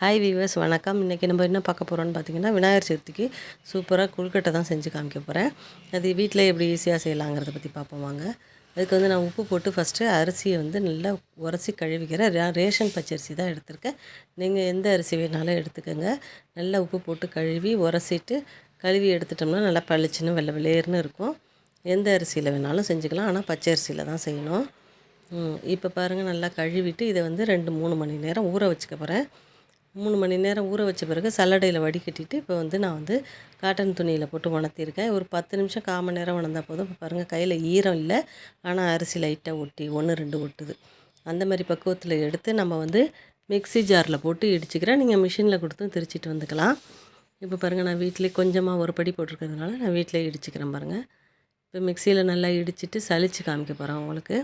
Hi viewers வணக்கம். இன்றைக்கி நம்ம என்ன பார்க்க போகிறோம்னு பார்த்தீங்கன்னா விநாயகர் சதுர்த்திக்கு சூப்பராக குழுக்கட்டை தான் செஞ்சு காமிக்க போகிறேன் அது வீட்டில் எப்படி ஈஸியாக செய்யலாங்கிறத பற்றி பார்ப்போம் வாங்க. அதுக்கு வந்து நான் உப்பு போட்டு ஃபஸ்ட்டு அரிசியை வந்து நல்லா உரசி கழுவிக்கிறேன் ரே- ரேஷன் பச்சரிசி தான் எடுத்திருக்கேன். நீங்கள் எந்த அரிசி வேணாலும் எடுத்துக்கோங்க. நல்லா உப்பு போட்டு கழுவி உரசிட்டு கழுவி எடுத்துட்டோம்னா நல்லா பளிச்சுன்னு வெள்ளை வெளேர்னு இருக்கும். எந்த அரிசியில் வேணாலும் செஞ்சுக்கலாம். ஆனால் பச்சை அரிசியில் தான் செய்யணும். இப்போ பாருங்கள் நல்லா கழுவிட்டு இதை வந்து ரெண்டு மூணு மணி நேரம் ஊற வச்சுக்க போகிறேன் மூணு மணி நேரம் ஊற வச்ச பிறகு சல்லடையில் வடிகட்டிட்டு இப்போ வந்து நான் வந்து காட்டன் துணியில் போட்டு உணர்த்தியிருக்கேன் ஒரு பத்து நிமிஷம் கால் மணி நேரம் உணர்ந்தால் போதும். இப்போ பாருங்கள் கையில் ஈரம் இல்லை. ஆனால் அரிசி லைட்டாக ஒட்டி ஒன்று ரெண்டு ஒட்டுது. அந்த மாதிரி பக்குவத்தில் எடுத்து நம்ம வந்து மிக்ஸி ஜாரில் போட்டு இடிச்சுக்கிறேன் நீங்கள் மிஷினில் கொடுத்து திரிச்சிட்டு வந்துக்கலாம். இப்போ பாருங்கள் நான் வீட்டிலே கொஞ்சமாக ஒரு படி போட்டிருக்கிறதுனால நான் வீட்டிலே இடிச்சுக்கிறேன் பாருங்கள் இப்போ மிக்சியில் நல்லா இடிச்சிட்டு சளிச்சு காமிக்க போகிறேன் உங்களுக்கு.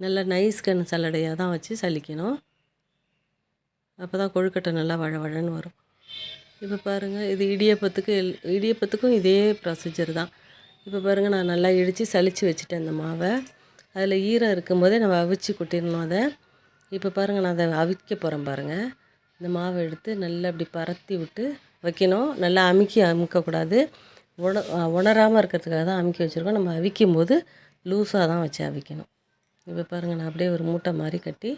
நல்லா நைஸ் கண் சல்லடையாக தான் வச்சு சலிக்கணும் அப்போ தான் கொழுக்கட்டை நல்லா வழ வழன்னு வரும். இப்போ பாருங்கள் இது இடியப்பத்துக்கு எல் இடியப்பத்துக்கும் இதே ப்ரொசீஜர் தான். இப்போ பாருங்கள் நான் நல்லா இடித்து சளிச்சு வச்சுட்டேன் அந்த மாவை. அதில் ஈரம் இருக்கும்போதே நம்ம அவிச்சு கொட்டிடணும் அதை. இப்போ பாருங்கள் நான் அதை அவிக்க போகிறேன் பாருங்கள் இந்த மாவை எடுத்து நல்லா அப்படி பரத்தி விட்டு வைக்கணும். நல்லா அமுக்கி அமுக்கக்கூடாது. உண உணராமல் இருக்கிறதுக்காக தான் அமுக்கி வச்சுருக்கோம். நம்ம அவிக்கும் போது லூஸாக தான் வச்சு அவிக்கணும். இப்போ பாருங்கள் நான் அப்படியே ஒரு மூட்டை மாதிரி கட்டி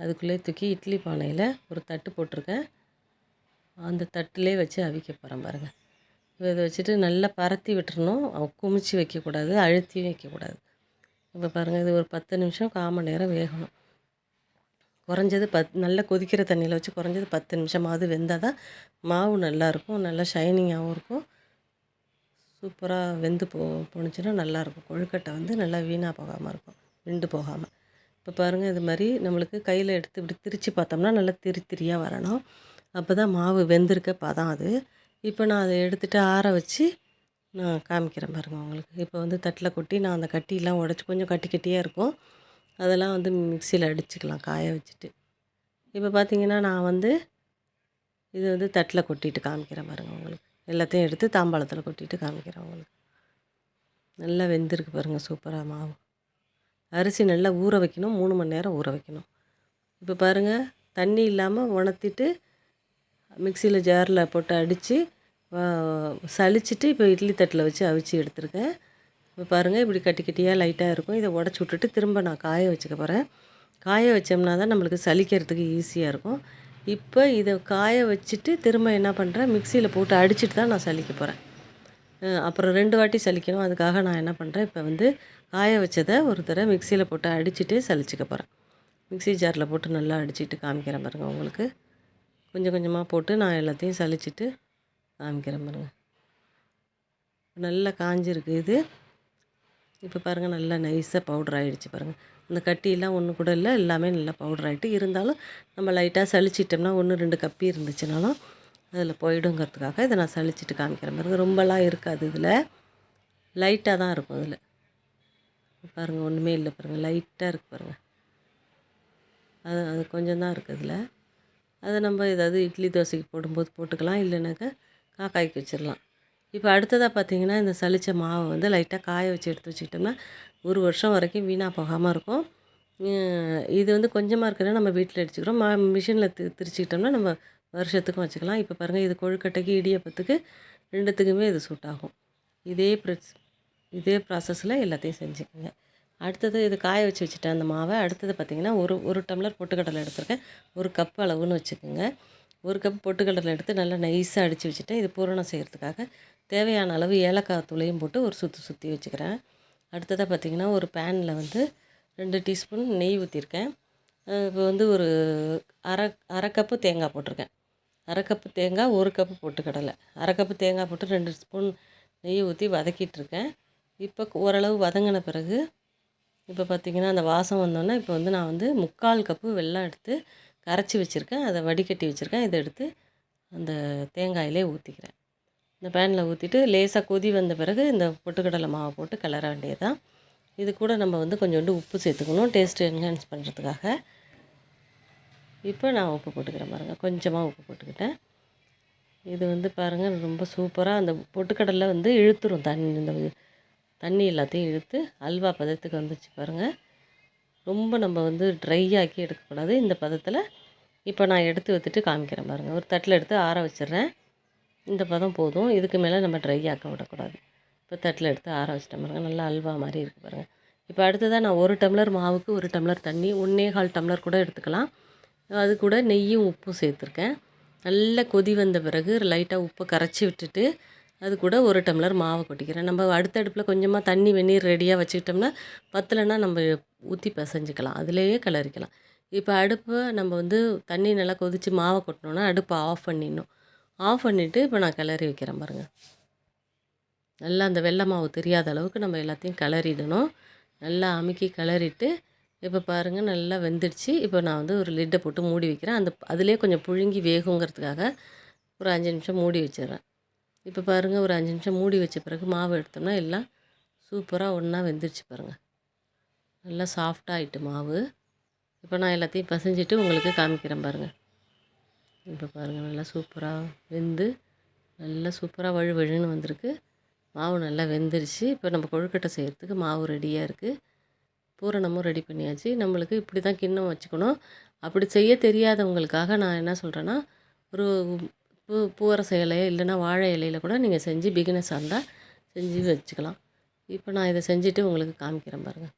அதுக்குள்ளே தூக்கி இட்லி பானையில் ஒரு தட்டு போட்டிருக்கேன். அந்த தட்டிலே வச்சு அவிக்க போகிறேன் பாருங்கள் இப்போ இதை வச்சுட்டு நல்லா பரத்தி விட்டுறணும். குமிச்சு வைக்கக்கூடாது அழுத்தியும் வைக்கக்கூடாது. இப்போ பாருங்கள் இது ஒரு பத்து நிமிஷம் கால் மணி நேரம் வேகணும். குறைஞ்சது பத் நல்லா கொதிக்கிற தண்ணியில் வச்சு குறைஞ்சது பத்து நிமிஷமாவது வெந்தால் தான் மாவு நல்லாயிருக்கும். நல்லா ஷைனிங்காகவும் இருக்கும். சூப்பராக வெந்து போ போணுச்சுன்னா நல்லாயிருக்கும். கொழுக்கட்டை வந்து நல்லா வீணாக போகாமல் இருக்கும். விண்டு போகாமல் இப்போ பாருங்கள் இது மாதிரி நம்மளுக்கு கையில் எடுத்து இப்படி திரித்து பார்த்தோம்னா நல்லா திரி திரியாக வரணும். அப்போ தான் மாவு வெந்திருக்க பதம் அது. இப்போ நான் அதை எடுத்துகிட்டு ஆற வச்சு நான் காமிக்கிறேன் பாருங்கள் உங்களுக்கு. இப்போ வந்து தட்டில் கொட்டி நான் அந்த கட்டிலாம் உடச்சி கொஞ்சம் கட்டி கட்டியாக இருக்கும். அதெல்லாம் வந்து மிக்சியில் அடிச்சுக்கலாம் காய வச்சுட்டு. இப்போ பார்த்தீங்கன்னா நான் வந்து இது வந்து தட்டில் கொட்டிட்டு காமிக்கிறேன் பாருங்கள் உங்களுக்கு. எல்லாத்தையும் எடுத்து தாம்பாளத்தில் கொட்டிட்டு காமிக்கிறேன் உங்களுக்கு. நல்லா வெந்திருக்கு பாருங்கள் சூப்பராக மாவு. அரிசி நல்லா ஊற வைக்கணும். மூணு மணி நேரம் ஊற வைக்கணும். இப்போ பாருங்கள் தண்ணி இல்லாமல் உணர்த்திட்டு மிக்சியில் ஜாரில் போட்டு அடித்து சளிச்சிட்டு இப்போ இட்லி தட்டில் வச்சு அவிச்சு எடுத்திருக்கேன். இப்போ பாருங்கள் இப்படி கட்டி கட்டியாக லைட்டாக இருக்கும். இதை உடச்சி விட்டுட்டு திரும்ப நான் காய வச்சுக்க போகிறேன் காய வச்சோம்னா தான் நம்மளுக்கு சலிக்கிறதுக்கு ஈஸியாக இருக்கும். இப்போ இதை காய வச்சுட்டு திரும்ப என்ன பண்ணுறேன் மிக்சியில் போட்டு அடிச்சிட்டு தான் நான் சலிக்க போகிறேன் அப்புறம் ரெண்டு வாட்டி சலிக்கணும். அதுக்காக நான் என்ன பண்ணுறேன் இப்போ வந்து காய வச்சதை ஒரு தடவை மிக்சியில் போட்டு அடிச்சுட்டு சலிச்சுக்க போகிறேன் மிக்ஸி ஜாரில் போட்டு நல்லா அடிச்சிட்டு காமிக்கிறேன் பாருங்கள் உங்களுக்கு. கொஞ்சம் கொஞ்சமாக போட்டு நான் எல்லாத்தையும் சலிச்சுட்டு காமிக்கிறேன் பாருங்கள் நல்லா காஞ்சிருக்கு இது. இப்போ பாருங்கள் நல்லா நைஸாக பவுடர் ஆகிடுச்சு பாருங்கள் இந்த கட்டியெல்லாம் ஒன்று கூட இல்லை எல்லாமே நல்லா பவுடர் ஆகிட்டு இருந்தாலும் நம்ம லைட்டாக சலிச்சிட்டோம்னா ஒன்று ரெண்டு கப்பி இருந்துச்சுனாலும் அதில் போயிடுங்கிறதுக்காக இதை நான் சளிச்சிட்டு காமிக்கிற மாதிரி ரொம்பலாம் இருக்காது இதில். லைட்டாக தான் இருக்கும் இதில் பாருங்கள் ஒன்றுமே இல்லை பாருங்கள் லைட்டாக இருக்குது பாருங்கள் அது அது கொஞ்சம் தான் இருக்குது இதில் அதை நம்ம ஏதாவது இட்லி தோசைக்கு போடும்போது போட்டுக்கலாம் இல்லைனாக்கா காக்காய்க்கு வச்சிடலாம். இப்போ அடுத்ததாக பார்த்தீங்கன்னா இந்த சளிச்ச மாவை வந்து லைட்டாக காய வச்சு எடுத்து வச்சுக்கிட்டோம்னா ஒரு வருஷம் வரைக்கும் வீணாக போகாமல் இருக்கும். இது வந்து கொஞ்சமாக இருக்கிறத நம்ம வீட்டில் அடிச்சுக்கிறோம் மா மிஷினில் தி திரிச்சிக்கிட்டோம்னா நம்ம வருஷத்துக்கும் வச்சுக்கலாம். இப்போ பாருங்கள் இது கொழுக்கட்டைக்கு இடியப்பத்துக்கு ரெண்டுத்துக்குமே இது சூட் ஆகும். இதே ப்ரெஸ் இதே ப்ராசஸில் எல்லாத்தையும் செஞ்சுக்கோங்க. அடுத்தது இது காய வச்சு வச்சுட்டேன் அந்த மாவை. அடுத்தது பார்த்திங்கன்னா ஒரு ஒரு டம்ளர் பொட்டுக்கடலை எடுத்திருக்கேன். ஒரு கப் அளவுன்னு வச்சுக்கோங்க. ஒரு கப் பொட்டுக்கடலை எடுத்து நல்லா நைஸாக அடித்து வச்சுட்டேன். இது பூரணம் செய்கிறதுக்காக தேவையான அளவு ஏலக்காய் தூளையும் போட்டு ஒரு சுற்றி சுற்றி வச்சுக்கிறேன். அடுத்ததாக பார்த்திங்கன்னா ஒரு பேனில் வந்து ரெண்டு டீஸ்பூன் நெய் ஊற்றிருக்கேன் இப்போ வந்து ஒரு அரை அரை கப்பு தேங்காய் போட்டிருக்கேன். அரை கப்பு தேங்காய் ஒரு கப்பு பொட்டுக்கடலை அரை கப்பு தேங்காய் போட்டு ரெண்டு ஸ்பூன் நெய் ஊற்றி வதக்கிட்டு இருக்கேன் இப்போ ஓரளவு வதங்கின பிறகு இப்போ பார்த்திங்கன்னா அந்த வாசம் வந்தோன்னே இப்போ வந்து நான் வந்து முக்கால் கப்பு வெள்ளம் எடுத்து கரைச்சி வச்சுருக்கேன். அதை வடிகட்டி வச்சுருக்கேன். இதை எடுத்து அந்த தேங்காயிலே ஊற்றிக்கிறேன் இந்த பேனில் ஊற்றிட்டு லேசாக கொதி வந்த பிறகு இந்த பொட்டுக்கடலை மாவை போட்டு கிளற வேண்டியதுதான். இது கூட நம்ம வந்து கொஞ்சோண்டு உப்பு சேர்த்துக்கணும். டேஸ்ட்டு என்ஹான்ஸ் பண்ணுறதுக்காக இப்போ நான் உப்பு போட்டுக்கிறேன் பாருங்கள் கொஞ்சமாக உப்பு போட்டுக்கிட்டேன். இது வந்து பாருங்கள் ரொம்ப சூப்பராக அந்த பொட்டுக்கடலை வந்து இழுத்துரும் தண்ணி இந்த தண்ணி எல்லாத்தையும் இழுத்து அல்வா பதத்துக்கு வந்துச்சு பாருங்கள் ரொம்ப நம்ம வந்து ட்ரை ஆக்கி எடுக்கக்கூடாது. இந்த பதத்தில் இப்போ நான் எடுத்து வச்சுட்டு காமிக்கிறேன் பாருங்கள் ஒரு தட்டில் எடுத்து ஆற வச்சிடுறேன். இந்த பதம் போதும். இதுக்கு மேலே நம்ம ட்ரை ஆக்க விடக்கூடாது. இப்போ தட்டில் எடுத்து ஆற வச்சிட்டேன் பாருங்கள் நல்லா அல்வா மாதிரி இருக்குது பாருங்கள் இப்போ அடுத்ததாக நான் ஒரு டம்ளர் மாவுக்கு ஒரு டம்ளர் தண்ணி ஒன்றே கால் டம்ளர் கூட எடுத்துக்கலாம். அது கூட நெய்யும் உப்பும் சேர்த்துருக்கேன். நல்லா கொதி வந்த பிறகு லைட்டாக உப்பை கரைச்சி விட்டுட்டு அது கூட ஒரு டம்ளர் மாவை கொட்டிக்கிறேன். நம்ம அடுத்த அடுப்பில் கொஞ்சமாக தண்ணி வெந்நீர் ரெடியாக வச்சுக்கிட்டோம்னா பத்தலைன்னா நம்ம ஊற்றி பிசைஞ்சிக்கலாம். அதிலேயே கிளறிக்கலாம். இப்போ அடுப்பை நம்ம வந்து தண்ணி நல்லா கொதித்து மாவை கொட்டினோன்னா அடுப்பை ஆஃப் பண்ணிடணும். ஆஃப் பண்ணிவிட்டு இப்போ நான் கிளறி வைக்கிறேன் பாருங்கள் நல்லா அந்த வெள்ளை மாவு தெரியாத அளவுக்கு நம்ம எல்லாத்தையும் கிளறிடணும். நல்லா அமுக்கி கிளறிட்டு இப்போ பாருங்கள் நல்லா வெந்துடுச்சு. இப்போ நான் வந்து ஒரு லிட்டை போட்டு மூடி வைக்கிறேன். அந்த அதிலே கொஞ்சம் புழுங்கி வேகுங்கிறதுக்காக ஒரு அஞ்சு நிமிஷம் மூடி வச்சிடுறேன். இப்போ பாருங்கள் ஒரு அஞ்சு நிமிஷம் மூடி வச்ச பிறகு மாவு எடுத்தோம்னா எல்லாம் சூப்பராக ஒன்றா வெந்துடுச்சு பாருங்கள் நல்லா சாஃப்டாகிட்டு மாவு. இப்போ நான் எல்லாத்தையும் பசைஞ்சிட்டு உங்களுக்கு காமிக்கிறேன் பாருங்கள் இப்போ பாருங்கள் நல்லா சூப்பராக வெந்து நல்லா சூப்பராக வழு வழுன்னு வந்திருக்கு. மாவு நல்லா வெந்துருச்சு இப்போ நம்ம கொழுக்கட்டை செய்கிறதுக்கு மாவு ரெடியாக இருக்குது பூரணமும் ரெடி பண்ணியாச்சு. நம்மளுக்கு இப்படி தான் கிண்ணம் வச்சுக்கணும். அப்படி செய்ய தெரியாதவங்களுக்காக நான் என்ன சொல்கிறேன்னா ஒரு பூ பூவரச இலைய இல்லைன்னா வாழை இலையில கூட நீங்கள் செஞ்சு பிகினஸாக இருந்தால் செஞ்சு வச்சுக்கலாம். இப்போ நான் இதை செஞ்சுட்டு உங்களுக்கு காமிக்கிறேன் பாருங்கள்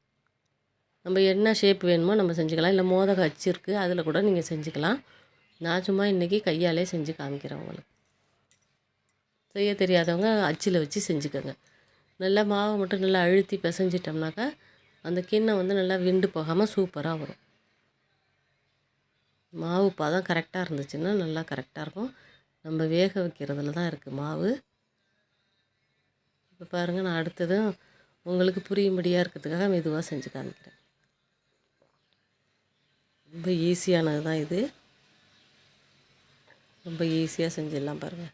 நம்ம என்ன ஷேப் வேணுமோ நம்ம செஞ்சுக்கலாம். இல்லை மோதக அச்சு இருக்குது அதில் கூட நீங்கள் செஞ்சுக்கலாம். நான் சும்மா இன்றைக்கி கையாலே செஞ்சு காமிக்கிறேன் உங்களுக்கு. செய்ய தெரியாதவங்க அச்சில் வச்சு செஞ்சுக்கோங்க. நல்லா மாவை மட்டும் நல்லா அழுத்தி பிசைஞ்சிட்டோம்னாக்கா அந்த கிண்ணம் வந்து நல்லா விண்டு போகாமல் சூப்பராக வரும். மாவு பதம் கரெக்டாக இருந்துச்சுன்னா நல்லா கரெக்டாக இருக்கும். நம்ம வேக வைக்கிறதுல தான் இருக்குது மாவு. இப்போ பாருங்கள் நான் அடுத்ததும் உங்களுக்கு புரியும்படியாக இருக்கிறதுக்காக மெதுவாக செஞ்சு காமிக்கிறேன். ரொம்ப ஈஸியானது தான் இது. ரொம்ப ஈஸியாக செஞ்சிடலாம் பாருங்கள்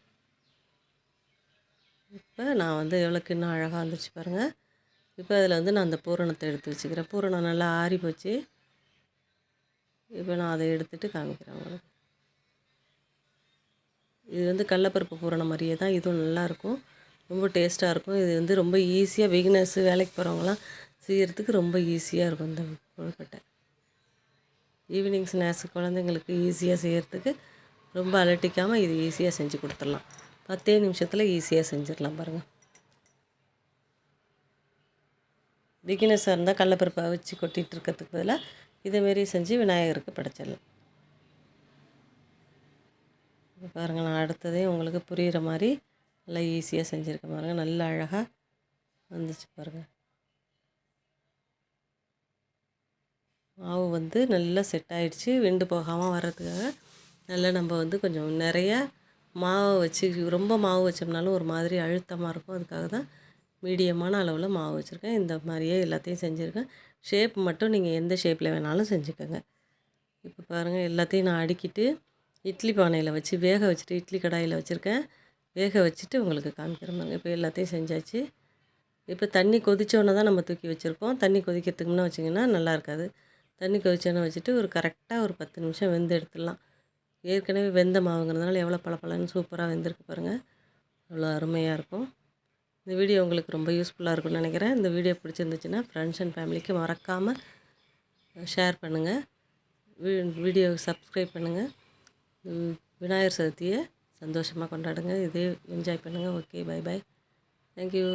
இப்போ நான் வந்து எவ்வளோ கிண்ணம் அழகாக வந்துச்சு பாருங்கள் இப்போ அதில் வந்து நான் அந்த பூரணத்தை எடுத்து வச்சுக்கிறேன். பூரணம் நல்லா ஆறி போச்சு இப்போ நான் அதை எடுத்துகிட்டு காமிக்கிறேன் உங்களுக்கு. இது வந்து கடலப்பருப்பு பூரணம் மாதிரியே தான். இதுவும் நல்லாயிருக்கும் ரொம்ப டேஸ்ட்டாக இருக்கும். இது வந்து ரொம்ப ஈஸியாக பிகினர்ஸு வேலைக்கு போகிறவங்களாம் செய்கிறதுக்கு ரொம்ப ஈஸியாக இருக்கும் இந்த கொழுக்கட்டை. ஈவினிங் ஸ்நாக்ஸ் குழந்தைங்களுக்கு ஈஸியாக செய்கிறதுக்கு ரொம்ப அலட்டிக்காமல் இது ஈஸியாக செஞ்சு கொடுத்துடலாம். பத்தே நிமிஷத்தில் ஈஸியாக செஞ்சிடலாம் பாருங்கள் பிகினர்ஸாக இருந்தால் கடலப்பருப்பை வச்சு கொட்டிகிட்டு இருக்கிறதுக்கு பதிலாக இதேமாரி செஞ்சு விநாயகருக்கு படைச்சிடலாம். இப்போ பாருங்கள் நான் அடுத்ததையும் உங்களுக்கு புரிகிற மாதிரி நல்லா ஈஸியாக செஞ்சுருக்கேன் பாருங்கள் நல்லா அழகாக வந்துச்சு பாருங்கள் மாவு வந்து நல்லா செட் ஆகிடுச்சு வெண்டு போகாமல் வர்றதுக்காக நல்லா நம்ம வந்து கொஞ்சம் நிறையா மாவை வச்சு ரொம்ப மாவு வச்சோம்னாலும் ஒரு மாதிரி அழுத்தமாக இருக்கும். அதுக்காக தான் மீடியமான அளவில் மாவு வச்சுருக்கேன். இந்த மாதிரியே எல்லாத்தையும் செஞ்சுருக்கேன். ஷேப் மட்டும் நீங்கள் எந்த ஷேப்பில் வேணாலும் செஞ்சுக்கோங்க. இப்போ பாருங்கள் எல்லாத்தையும் நான் அடுக்கிட்டு இட்லி பானையில் வச்சு வேக வச்சுட்டு இட்லி கடாயில் வச்சுருக்கேன். வேக வச்சுட்டு உங்களுக்கு காமிக்கிறோம் இப்போ எல்லாத்தையும் செஞ்சாச்சு. இப்போ தண்ணி கொதிச்சோன்னே தான் நம்ம தூக்கி வச்சுருக்கோம். தண்ணி கொதிக்கிறதுக்கு முன்னே வச்சிங்கன்னா நல்லா இருக்காது. தண்ணி கொதிச்சோன்னே வச்சுட்டு ஒரு கரெக்டாக ஒரு பத்து நிமிஷம் வெந்து எடுத்துடலாம். ஏற்கனவே வெந்த மாவுங்கிறதுனால எவ்வளோ பளபளன்னு சூப்பராக வெந்திருக்கு பாருங்கள் அவ்வளோ அருமையாக இருக்கும். இந்த வீடியோ உங்களுக்கு ரொம்ப யூஸ்ஃபுல்லாக இருக்கும்னு நினைக்கிறேன். இந்த வீடியோ பிடிச்சிருந்துச்சுன்னா ஃப்ரெண்ட்ஸ் அண்ட் ஃபேமிலிக்கு மறக்காமல் ஷேர் பண்ணுங்கள் வீடியோ சப்ஸ்கிரைப் பண்ணுங்கள் விநாயகர் சதுர்த்தியை சந்தோஷமாக கொண்டாடுங்க. இதே என்ஜாய் பண்ணுங்கள் ஓகே பை பாய் தேங்க்யூ